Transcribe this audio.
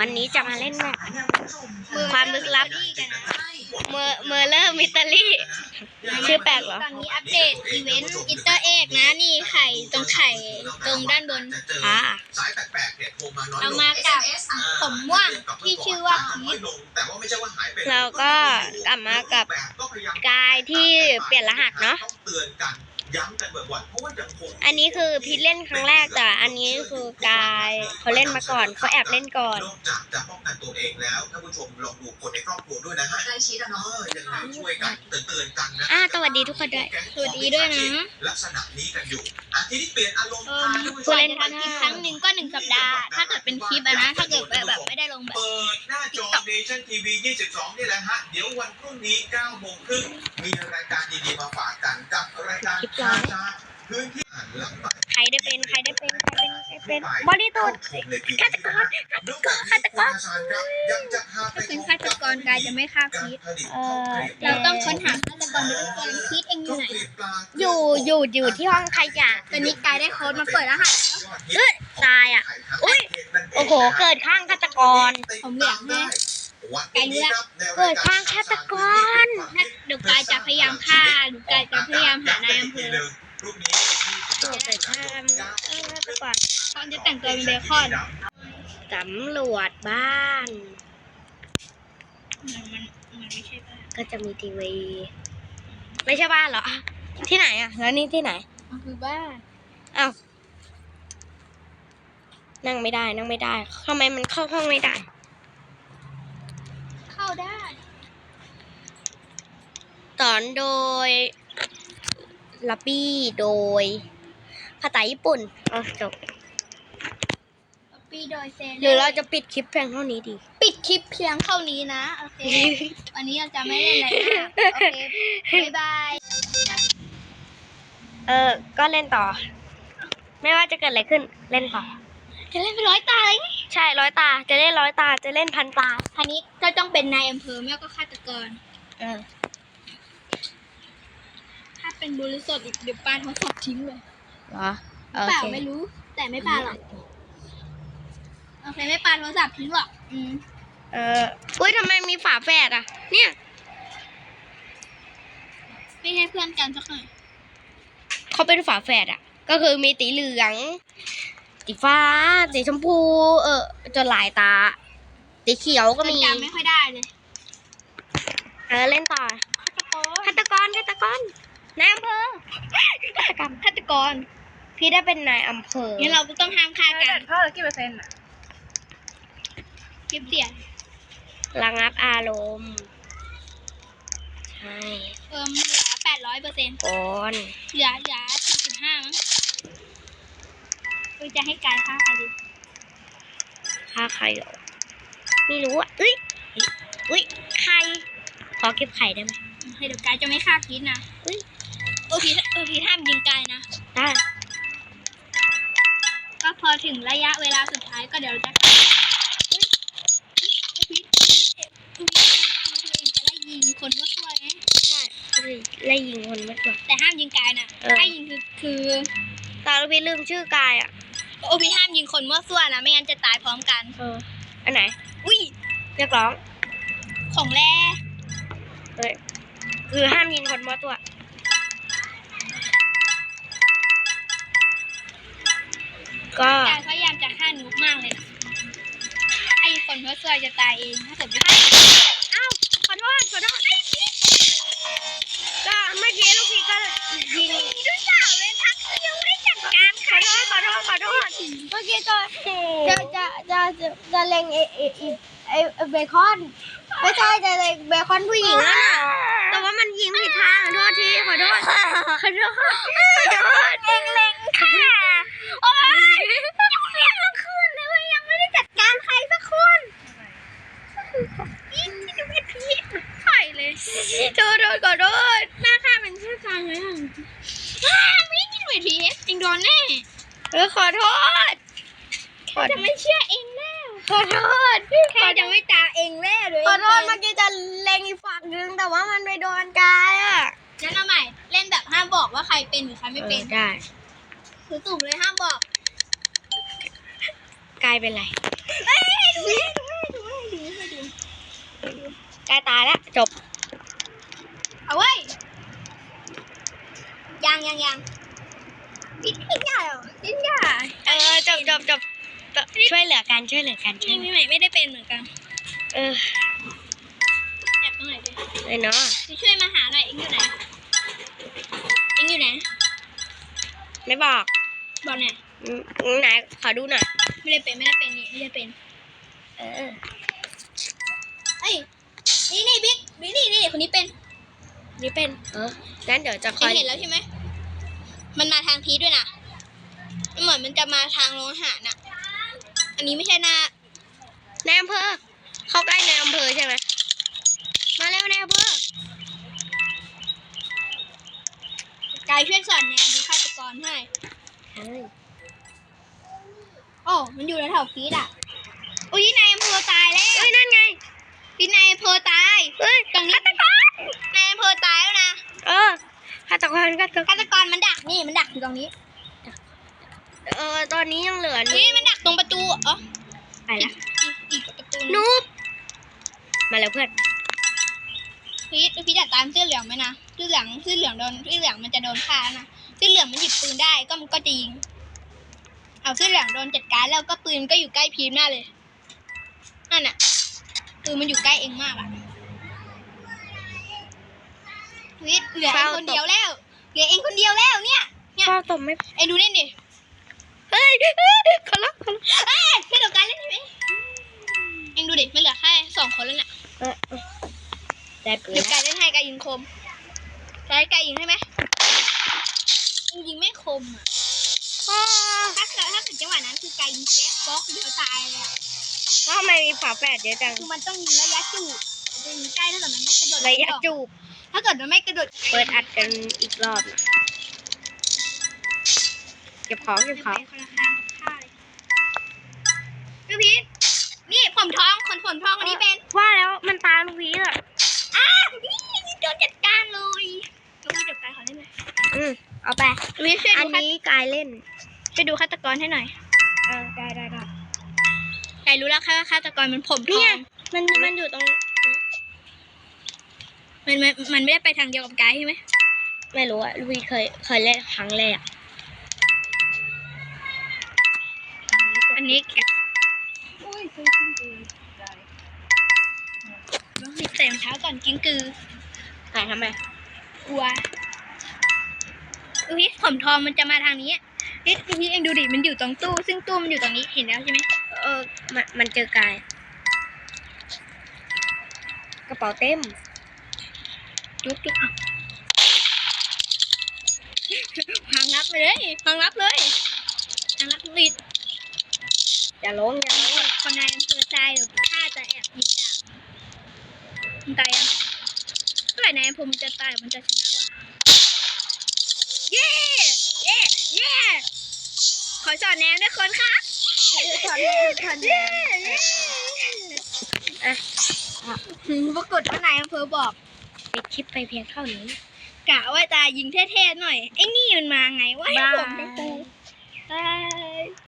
วันนี้จะมาเล่นแบบความลึกลับ เมอร์เมอร์เลอร์มิตาลี่ ชื่อแปลกเหรอ ตอนนี้อัปเดตอีเวนต์อินเตอร์เอกนะ นี่ไข่ตรงไข่ตรงด้านบนอ่าสายแปลกๆเนี่ยโทรมาน้อยลเอางมากับผมม่วงที่ชื่อว่าพีทแต่ว่าไม่ใช่ว่าหายไปเราก็กลับมากับกายที่เปลี่ยนรหัสเนาะต้ องเตือนกันย้ำกันบ่อยๆเพราะว่ายังคงอันนี้คือพีทเล่นครั้งแรกแต่อันนี้คือกายเขาเล่นมาก่อนเขาแอบเล่นก่อนนอกจากจะป้องกันตัวเองแล้วท่านผู้ชมลองดูคนในครอบครัวด้วยนะฮะใกล้ชิดอะเอเนาะอยังไงช่วยกันเตือนๆกันนะอ่าสวัสดีทุกคนด้วยสวัสดีด้วยนะลักษณะนี้กันอยู่อะทีนี้เปลี่ยนอารมณ์เออพาท่านผู้ชผู้มเล่นทำคลิปครั้งหนึ่งก็หนึ่งสัปดาห์ ถ้าเกิดเป็นคลิปอะนะถ้าเกิดแบบไม่ได้ลงแบบเปิดหน้าจอ Nation TV 22นี่แหละฮะเดี๋ยววันพรุ่งนี้9โมงครึ่งมีรายการ ริสุทธิ์ชมในปีฆาตกรฆาตกรฆาตกรยังจะพาไปถ้าเป็นฆาตกรกายจะไม่ฆ่าพีทเออเราต้องค้นหาฆาตกรไปด้วยกันพีทเองอยู่ไหน อยู่อยู่อยู่ที่ห้องขยะตอนนี้กายได้โค้ดมาเปิดรหัสแล้วเอ้ยตายอะอุ๊ยโอ้โหเกิดข้างฆาตกรผมเหลืองให้เกิดข้างฆาตกรถ้าเดี๋ยวกายจะพยายามฆ่าหรือกายจะพยายามหานายอำเภอพรุ่งนี้โอ้เกิดข้างเออฆาตอนจะแต่งตัวเป็นเบคอนสำรวจบ้านมันมันไม่ใช่ป่ะก็จะมีทีวี ไม่ใช่บ้านเหรอ ที่ไหนอะ แล้วนี่ที่ไหนมันคือบ้านอ้าวนั่งไม่ได้นั่งไม่ได้ทำไมมันเข้าห้องไม่ได้ เข้าได้สอนโดยลับบี้โดย ภาษาญี่ปุ่นเอาจบปีโดยเซนหรือเราจะปิดคลิปเพียงเท่านี้ดี ปิดคลิปเพียงเท่านี้นะ โอเค วันนี้เราจะไม่เล่นอะไรมากโอเค บ๊ายบาย เออ ก็เล่นต่อ ไม่ว่าจะเกิดอะไรขึ้น เล่นต่อ จะเล่นเป็นร้อยตาเลยไงใช่ร้อยตา จะเล่นร้อยตา จะเล่นพันตาทีนี้ก็ต้องเป็นนายอำเภอไม่ก็ฆาตกร เออ ถ้าเป็นบริสุทธิ์เดี๋ยวปาโทรศัพท์ทิ้งเลย เหรอโอเปล่าเคไม่รู้ แต่ไม่ปาหรอกโอเคไม่ปาโทรศัพท์ทิ้งหรอกอืมเอออุ้ยทำไมมีฝาแฝดอะ เนี่ย ไม่ใช่เพื่อนกันสักหน่อยเขาเป็นฝาแฝดอะ ก็คือมีสีเหลือง สีฟ้า สีชมพู เออจนหลายตา สีเขียวก็มีจำไม่ค่อยได้เลยเออเล่นต่อฆาตกรฆาตกรนายอำเภอฆาตกรรมฆาตกร พี่ได้เป็นนายอำเภองั้นเราก็ต้องห้ามฆ่ากันเท่าไหร่กี่เปอร์เซ็นต์อะคลิปเสียงระงับอารมณ์ใช่เอิมเหลือแปดร้อยเปอร์เซ็นต์ก่อนเหลือเหลือสี่สิบห้ามั้งคือจะให้การฆ่าใครดีฆ่าใครเหรอไม่รู้อะเอ้ยเอ้ยใครขอเก็บไข่ได้ไหมให้เดี๋ยวกายจะไม่ฆ่าพีทนะเฮ้ยโอพีทโอพีทห้ามยิงกายนะได้ก็ พอถึงระยะเวลาสุดท้ายก็เดี๋ยวเราจะเฮ้ยโอพีทโอพีทโอพีทเองจะไล่ยิงคนว่าช่วยไหมใช่ไล่ยิงคนไม่กว่าแต่ห้ามยิงกายนะถ้ายิงคือคือตอนพี่ลืมชื่อกายอะโอพีทห้ามยิงคนมั่วซั่วนะไม่งั้นจะตายพร้อมกัน เออ อันไหน อุ้ยเรียกร้อง ของแร่เอ้ยคือห้ามยิงคนมั่วตัว ก็กายพยายามจะฆ่านุกมากเลยนะไอ้คนมั่วซั่วจะตายเองถ้าเกิดไม่ฆ่าอ้าวขอโทษขอโทษก็เมื่อกี้ลูกพี่ก็ยิงดูสาวเลยทักยังไม่จัดการใครขอโทษขอโทษขอโทษเมื่อกี้ก็จะจะจะจะจะเล็งไอ้ไอ้ไอ้ไอ้เบคอนไม่ใช่จะเล็งเบคอนผู้หญิงนั่นน่ะแต่ว่ามันยิงผิดทางขอโทษทีขอโทษขอโทษขอโทษเองเล็งค่ะ โอ้ยยังไม่เมื่อคืนเลยว่ายังไม่ได้จัดการใครสักคนนี่ที่ดูเป็นพีทใส่เลย โทษโทษขอโทษหน้าค่าเป็นชื่อฟังเลยอะไม่ได้กินเหมือนพีทเองโดนแน่เออขอโทษขอโทจะษไม่เชื่อเองแน่ขอโทษแค่จะไม่ตาเองแน่เลยขอโทษเมื่อกี้จะเล็งอีกฝั่งนึงแต่ว่ามันไปโดนกายอะงั้นเอาใหม่เล่นแบบห้ามบอกว่าใครเป็นหรือใครไม่เป็นได้คือสุ่มเลยห้ามบอกกายเป็นไรเอ้ยใกล้ตายแล้วจบ เอาไว้ยยังยังยังปิ้งปิ้งใหญ่เหรอปิ้งใหญ่เออจบจบจบจบช่วยเหลือกันช่วยเหลือกันช่วยนี่เหลือพี่ใหม่ไม่ได้เป็นเหมือนกัน เออแอบตรงไหนดิเลยเนาะจะช่วยมาหาหน่อยเอ็งอยู่ไหนเอ็งอยู่ไหนไม่บอกบอกหน่อยอืมไหนขอดูหน่อยไม่ได้เป็นไม่ได้เป็นนี่ไม่ได้เป็น เออเอ้ยนี่นี่บิ๊กบิ๊กนี่นี่คนนี้เป็น นี่เป็น เอองั้นเดี๋ยวจะคเอ็องยเห็นแล้วใช่ไหม มันมาทางพีทด้วยนะมันเหมือนมันจะมาทางโรงอาหารน่ะ อันนี้ไม่ใช่หน้าในอำเภอ เข้าใกล้ในอำเภอใช่ไหม มาเร็วในอำเภอกายช่วยสอนแนนดูฆาตกรให้เฮ้ยโอ้มันอยู่แถวๆพีทอะ อุ้ยนายอำเภอตายแล้วเฮ้ยนั่นไง พีทนายอำเภอตาย เฮ้ยตรงนี้ฆาตกร นายอำเภอตายแล้วนะ เออฆาตกรฆาตกรฆาตกรมันดักนี่มันดักอยู่ตรงนี้ เออ ตอนนี้ยังเหลือนี่มันดักตรงประตูเออไปละอีกประตูนูบมาแล้วเพื่อนพีทพีทอยากตามเสื้อเหลืองไหมนะเสื้อเหลืองเสื้อเหลืองโดนเสื้อเหลืองมันจะโดนฆ่านะเสื้อเหลืองมันหยิบปืนได้ก็มันก็จะยิง เอาเสื้อเหลืองโดนจัดการแล้วก็ปืนก็อยู่ใกล้พีทมากเลยนั่นน่ะปืนมันอยู่ใกล้เองมากอะ พีทเหลือเองคนเดียวแล้ว เหลือเองคนเดียวแล้วเนี่ยเนี่ยพ่อตบไม่เอ็งดูนี่ดิเฮ้ยเฮ้ยขอรับขอรับเอ้ยไม่เดียวกันเล่นใช่ไหมเอ็งดูดิมันเหลือแค่สองคนแล้วเนี่ยเออเออได้ปืนเดี๋ยวแล้วกายเล่นให้กายยิงคมกายกายยิงให้ไหมยิงไม่คมอะพ่อถ้าเกิดถ้าเกิดจังหวะนั้นคือกายยิงแก๊สบล็อกเดียวตายเลยอะแล้วทำไมมีฝาแฝดเยอะจัง คือมันต้องยิงระยะจูบจะยิงใกล้ถ้าเกิดมันไม่กระโดดระยะจูบ ถ้าเกิดมันไม่กระโดดเปิดอัดกันอีกรอบนะเก็บของเก็บของคนละทางกับข้าเลยพี่พีทนี่ผมท้องคนผมท้องคนนี้เป็นว่าแล้วมันตามวีอะอ้าวนี่โดนจัดการเลยลูกพี่เดี๋ยวกายขอเล่นหน่อยอืมเอาไปลูกพี่ช่วยอัดูนฆานี้กายเล่นช่วยดูฆาตกรให้หน่อยเออได้ได้ได้กายรู้แล้วค่ะว่าฆาตกรมันผมทเนี่อยงมันมันอยู่ตรง มันมันมันไม่ได้ไปทางเดียวกับกายใช่ไหมไม่รู้อะลูวีเคยเคยเล่นครั้งแรกอันนี้กะต้องใส่รองเท้าก่อนกิ้งกือหายทำไมกลัวอุ้ยผมทองมันจะมาทางนี้นี่พี่เองดูดิมันอยู่ตรงตู้ ซึ่งตู้มันอยู่ตรงนี้เห็นแล้วใช่ไหมเออมันมันเจอกาย กระเป๋าเต็ม จุ๊บจุ๊บอะพังรับไปเลยพังรับเลยพังรับลิดอย่าลงอย่าลงคนนอำเภอใจเดี๋ยวข้าจะแอบหยิบดาบมันตายยังเมื่อไหร่นายอำเภอมันจะตายมันจะชนะวะเย้เย้เย้ขอสอนแนวด้วยคนครับถอนแนวถอนแนเย้วเอะปรากฏว่านายอำเภอบอก ปิดคลิปไปเพียงเท่านี้กะว่าจะยิงเท่ๆหน่อย ไอ้นี่มันมาไงวะให้ผมชมพูบาย